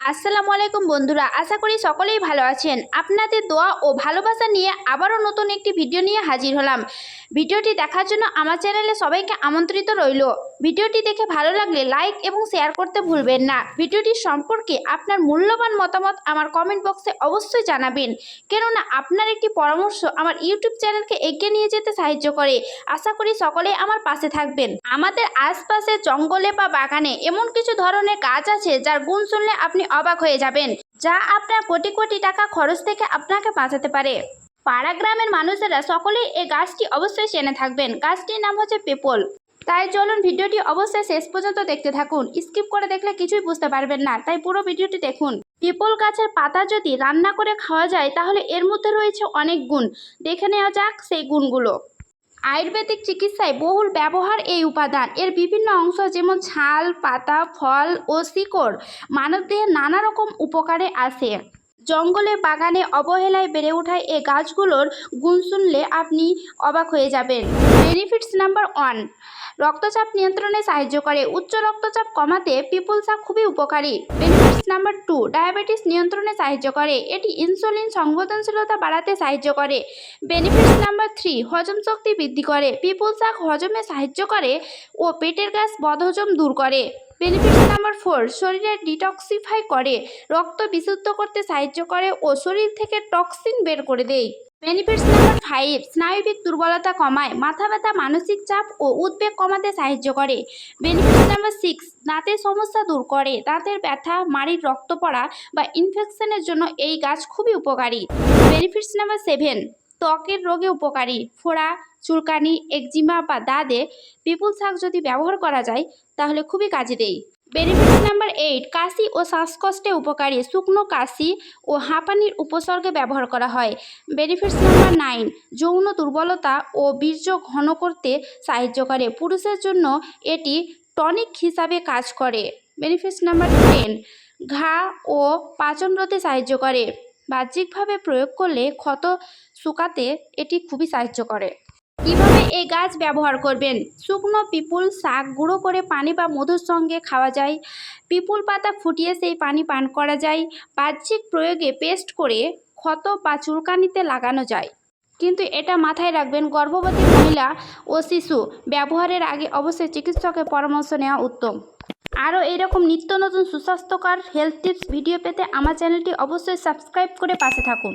আসসালামু আলাইকুম বন্ধুরা, আশা করি সকলেই ভালো আছেন। আপনাদের দোয়া ও ভালোবাসা নিয়ে আবারও নতুন একটি ভিডিও নিয়ে হাজির হলাম। ভিডিওটি দেখার জন্য আমার চ্যানেলে সবাইকে আমন্ত্রিত রইল। ভিডিওটি দেখে ভালো লাগলে লাইক এবং শেয়ার করতে ভুলবেন না। ভিডিওটি সম্পর্কে আপনার মূল্যবান মতামত আমার কমেন্ট বক্সে অবশ্যই জানাবেন। কেননা আপনার একটি পরামর্শ আমার ইউটিউব চ্যানেলকে এগিয়ে নিয়ে যেতে সাহায্য করে। আশা করি সকলেই আমার পাশে থাকবেন। আমাদের আশপাশে জঙ্গলে বা বাগানে এমন কিছু ধরনের গাছ আছে যার গুণ শুনলে আপনি অবাক হয়ে যাবেন, যা আপনার কোটি কোটি টাকা খরচ থেকে আপনাকে বাঁচাতে পারে। পাড়া গ্রামের মানুষেরা সকলেই এই গাছটি অবশ্যই চেনে থাকবেন। গাছটির নাম হচ্ছে পেপল। তাই চলুন ভিডিওটি অবশ্যই শেষ পর্যন্ত দেখতে থাকুন। স্কিপ করে দেখলে কিছুই বুঝতে পারবেন না, তাই পুরো ভিডিওটি দেখুন। পিপল গাছের পাতা যদি রান্না করে খাওয়া যায়, তাহলে এর মধ্যে রয়েছে অনেক গুণ। দেখে নেওয়া যাক সেই গুণগুলো। আয়ুর্বেদিক চিকিৎসায় বহুল ব্যবহার এই উপাদান। এর বিভিন্ন অংশ যেমন ছাল, পাতা, ফল ও শিকড় মানবদেহের নানা রকম উপকারে আসে। জঙ্গলে, বাগানে অবহেলায় বেড়ে ওঠায় এ গাছগুলোর গুণ শুনলে আপনি অবাক হয়ে যাবেন। বেনিফিটস নাম্বার ওয়ান রক্তচাপ নিয়ন্ত্রণে সাহায্য করে। উচ্চ রক্তচাপ কমাতে পিপল শাক খুবই উপকারী। বেনিফিটস নাম্বার টু, ডায়াবেটিস নিয়ন্ত্রণে সাহায্য করে। এটি ইনসুলিন সংবেদনশীলতা বাড়াতে সাহায্য করে। বেনিফিটস নাম্বার থ্রি, হজম শক্তি বৃদ্ধি করে। পিপল শাক হজমে সাহায্য করে ও পেটের গ্যাস বদহজম দূর করে। বেনিফিটস নাম্বার ফোর, শরীরে ডিটক্সিফাই করে। রক্ত বিশুদ্ধ করতে সাহায্য করে ও শরীর থেকে টক্সিন বের করে দেয়। বেনিফিটস নাম্বার ফাইভ স্নায়ুবিক দুর্বলতা কমায়, মাথা ব্যথা, মানসিক চাপ ও উদ্বেগ কমাতে সাহায্য করে। বেনিফিটস নাম্বার সিক্স দাঁতের সমস্যা দূর করে, দাঁতের ব্যথা, মাড়ির রক্ত পড়া বা ইনফেকশনের জন্য এই গাছ খুবই উপকারী। বেনিফিটস নাম্বার সেভেন ত্বকের রোগে উপকারী, ফোড়া, চুলকানি, একজিমা বা দাঁতে পিপুল শাক যদি ব্যবহার করা যায়, তাহলে খুবই কাজে দেয়। বেনিফিটস নাম্বার এইট কাশি ও শ্বাসকষ্টে উপকারী শুকনো কাশি ও হাঁপানির উপসর্গে ব্যবহার করা হয়। বেনিফিটস নাম্বার নাইন যৌন দুর্বলতা ও বীর্য ঘন করতে সাহায্য করে। পুরুষের জন্য এটি টনিক হিসাবে কাজ করে। বেনিফিটস নাম্বার টেন ঘা ও পাচন রোধে সাহায্য করে। বাহ্যিকভাবে প্রয়োগ করলে ক্ষত শুকাতে এটি খুবই সাহায্য করে। এই গাছ ব্যবহার করবেন। শুকনো পিপুল শাক গুঁড়ো করে পানি বা মধুর সঙ্গে খাওয়া যায়। পিপুল পাতা ফুটিয়ে সেই পানি পান করা যায়। বাহ্যিক প্রয়োগে পেস্ট করে ক্ষত বা চুলকানিতে লাগানো যায়। কিন্তু এটা মাথায় রাখবেন, গর্ভবতী মহিলা ও শিশু ব্যবহারের আগে অবশ্যই চিকিৎসকের পরামর্শ নেওয়া উত্তম। আরও এইরকম নিত্য নতুন সুস্বাস্থ্যকর হেলথ টিপস ভিডিও পেতে আমার চ্যানেলটি অবশ্যই সাবস্ক্রাইব করে পাশে থাকুন।